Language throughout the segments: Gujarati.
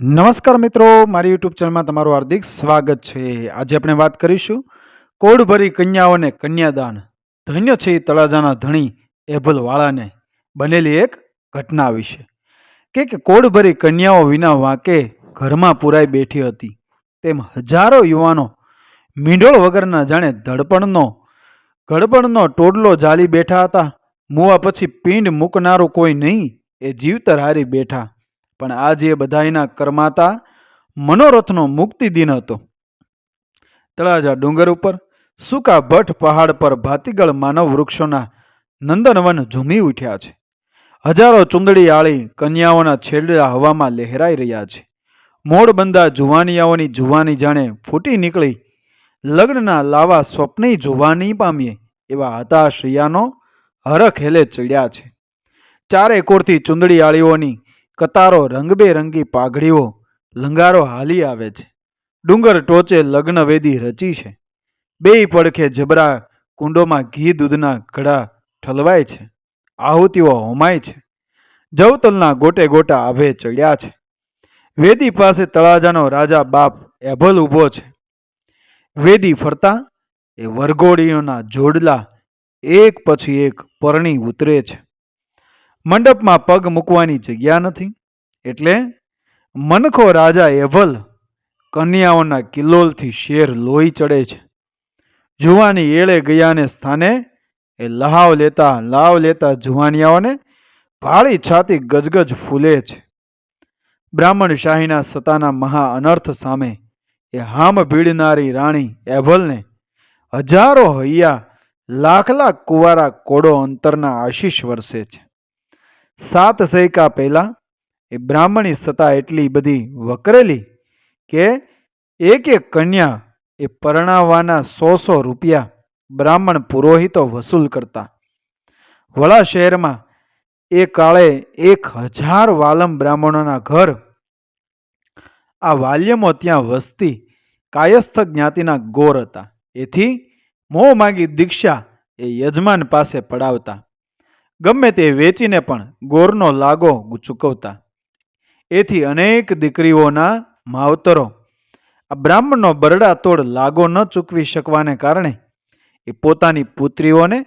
નમસ્કાર મિત્રો, મારી યુટ્યુબ ચેનલમાં તમારું હાર્દિક સ્વાગત છે. આજે આપણે વાત કરીશું કોડભરી કન્યાઓને કન્યાદાન. ધન્ય છે તળાજાના ધણી એભલવાળાને બનેલી એક ઘટના વિશે. કે કે કોડભરી કન્યાઓ વિના વાંકે ઘરમાં પુરાઈ બેઠી હતી. તેમ હજારો યુવાનો મીંડોળ વગરના જાણે ધડપણનો ગડબડનો ટોડલો જાલી બેઠા હતા. મુવા પછી પિંડ મૂકનારું કોઈ નહીં, એ જીવતર હારી બેઠા પણ આજે બધાયના કરમાતા મનોરથનો મુક્તિ દિન હતો. તળાજા ડુંગર ઉપર, સૂકા ભટ્ટ પહાડ પર ભાતીગળ માનવ વૃક્ષોના નંદનવન ઝૂમી ઉઠ્યા છે. હજારો ચુંદડી આળી કન્યાઓના છેડા હવામાં લહેરાઈ રહ્યા છે. મોડબંધા જુવાનિયાઓની જુવાની જાણે ફૂટી નીકળી, લગ્નના લાવા સ્વપ્ને જોવાની પામીએ એવા હતા શ્રિયાનો હરખ હેલે ચડ્યા છે. ચારે કોરથી ચુંદડી આળીઓની કતારો રંગબેરંગી પાઘડીઓ લંગારો હાલી આવે છે. ડુંગર ટોચે લગ્નવેદી રચી છે. બેય પડખે જબરા કુંડોમાં ઘી દૂધના ઘડા ઠલવાય છે. આહુતિઓ હોમાય છે. જવતલના ગોટે ગોટા આભે ચડ્યા છે. વેદી પાસે તળાજાનો રાજા બાપ એભલ ઊભો છે. વેદી ફરતા એ વરઘોડીઓના જોડલા એક પછી એક પરણી ઉતરે છે. મંડપમાં પગ મૂકવાની જગ્યા નથી. એટલે મનખો રાજા એભલ કન્યાઓના કિલ્લોલથી શેર લોહી ચડે છે. જુવાની એળે ગયાને સ્થાને એ લહાવ લેતા લાવ લેતા જુવાનિયાઓને ભાળી છાતી ગજગજ ફૂલે છે. બ્રાહ્મણ શાહીના સતાના મહા અનર્થ સામે એ હામ ભીડનારી રાણી એભલને હજારો હૈયા લાખ લાખ કુવારા કોડો અંતરના આશીષ વરસે છે. સાત સૈકા પહેલાં એ બ્રાહ્મણી સતા એટલી બધી વકરેલી કે એક એક કન્યા એ પરણાવવાના સો સો રૂપિયા બ્રાહ્મણ પુરોહિતો વસૂલ કરતા. વડા શહેરમાં એ કાળે એક હજાર વાલમ બ્રાહ્મણોના ઘર. આ વાલ્યમો ત્યાં વસતી કાયસ્થ જ્ઞાતિના ગોર હતા. એથી મોં માગી દીક્ષા એ યજમાન પાસે પડાવતા. ગમે તે વેચીને પણ ગોરનો લાગો ચૂકવતા. એથી અનેક દીકરીઓના માવતરો આ બ્રાહ્મણનો બરડા તોડ લાગો ન ચૂકવી શકવાને કારણે એ પોતાની પુત્રીઓને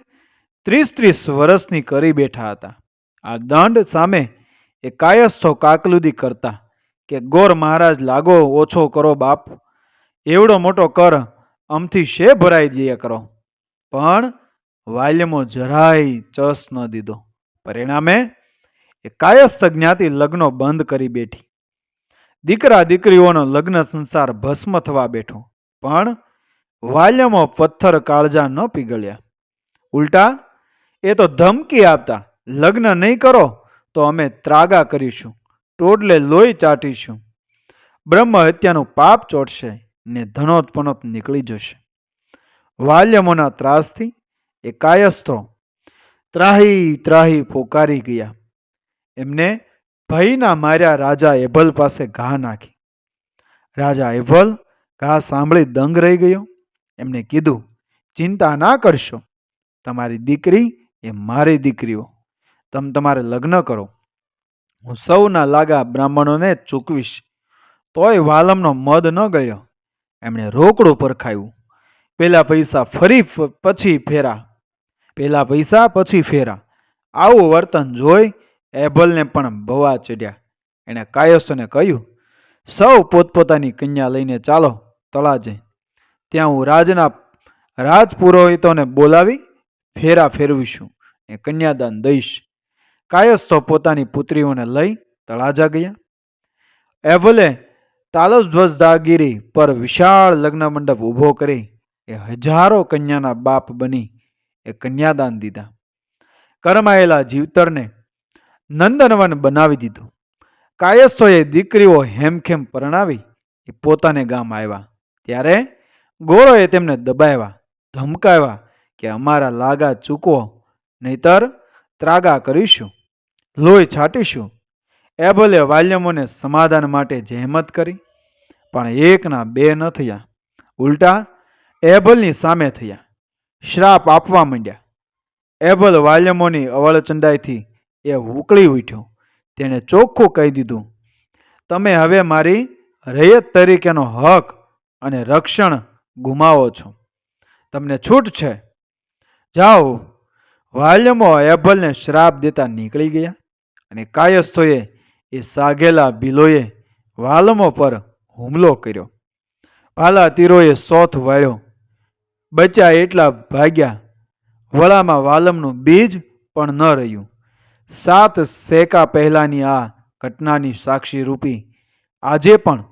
ત્રીસ ત્રીસ વર્ષની કરી બેઠા હતા. આ દંડ સામે એ કાયસ્થો કાકલુદી કરતા કે, ગોર મહારાજ, લાગો ઓછો કરો બાપ. એવડો મોટો કર. અમથી શે ભરાઈ દે કરો. પણ વાલ્યમો જરાય ચસ ન દીધો. પરિણામે એ કાયસ્થ જ્ઞાતિ લગ્નો બંધ કરી બેઠી. દીકરા દીકરીઓનો લગ્ન સંસાર ભસ્મ થવા બેઠો, પણ વાલ્યમો પથ્થર કાળજા ન પીગળ્યા. ઉલટા, એ તો ધમકી આપતા, લગ્ન નહીં કરો તો અમે ત્રાગા કરીશું ટોડલે લોહી ચાટીશું. બ્રહ્મ હત્યાનું પાપ ચોટશે ને ધનોત્પનોત નીકળી જશે. વાલ્યમોના ત્રાસથી એ કાયસ્થો ત્રાહી ત્રાહી પોકારી ગયા. એમને ભયના માર્યા રાજા એભલ પાસે ઘા નાખી. રાજા એભલ ઘા સાંભળી દંગ રહી ગયો. એમને કીધું, ચિંતા ના કરશો. તમારી દીકરી એ મારી દીકરીઓ. તમે તમારે લગ્ન કરો. હું સૌના લાગા બ્રાહ્મણોને ચૂકવીશ. તોય વાલમનો મદ ન ગયો. એમણે રોકડું પર ખાયું. પેલા પૈસા ફરી પછી ફેરા. પેલા પૈસા, પછી ફેરા. આવું વર્તન જોઈ એભલને પણ ભવા ચડ્યા. એણે કાયસ્થને કહ્યું, સૌ પોતપોતાની કન્યા લઈને ચાલો તળાજે. ત્યાં હું રાજના રાજપુરોહિતોને બોલાવી ફેરા ફેરવીશું. એ કન્યાદાન દઈશ. કાયસ્થો પોતાની પુત્રીઓને લઈ તળાજા ગયા. એભલે તાલધ્વજદાગીરી પર વિશાળ લગ્ન મંડપ ઊભો કરી. એ હજારો કન્યાના બાપ બની એ કન્યાદાન દીધા. કરમાયેલા જીવતરને નંદનવન બનાવી દીધું. કાયસ્થોએ દીકરીઓ હેમખેમ પરણાવી એ પોતાને ગામ આવ્યા ત્યારે ગોળોએ તેમને દબાવ્યા ધમકાવ્યા કે અમારા લાગા ચૂકવો, નહીતર ત્રાગા કરીશું, લોહી છાટીશું. એબલે વાલ્યમોને સમાધાન માટે જહેમત કરી, પણ એકના બે ન થયા. ઉલટા એબલની સામે થયા. શ્રાપ આપવા માંડ્યા. એબલ વાલ્યમોની અવળચંડાઈથી એ ઉકળી ઉઠ્યો. તેણે ચોખ્ખું કહી દીધું, તમે હવે મારી રૈયત તરીકેનો હક અને રક્ષણ ગુમાવો છો. તમને છૂટ છે. જાઓ. વાલ્યમો એબલને શ્રાપ દેતા નીકળી ગયા અને કાયસ્થોએ એ સાગેલા ભીલોએ વાલમો પર હુમલો કર્યો. ભાલા તીરોએ સોથ વાળ્યો. બચ્યા એટલા ભાગ્યા. વળામાં વાલમનું બીજ પણ ન રહ્યું. સાત સેકા પહેલાની આ ઘટનાની સાક્ષી રૂપી. આજે પણ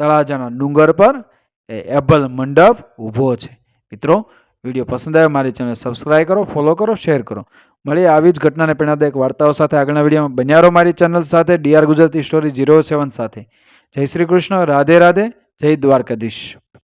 તળાજાના ડુંગર પર એ એબલ મંડપ ઊભો છે. મિત્રો, વીડિયો પસંદ આવે મારી ચેનલ સબસ્ક્રાઈબ કરો, ફોલો કરો, શેર કરો. મળીએ આવી જ ઘટનાને પ્રેરણાદાયક વાર્તાઓ સાથે આગળના વિડીયોમાં. બન્યા રહો મારી ચેનલ સાથે, DR Gujarati story zero seven સાથે. જય શ્રી કૃષ્ણ, રાધે રાધે, જય દ્વારકાધીશ.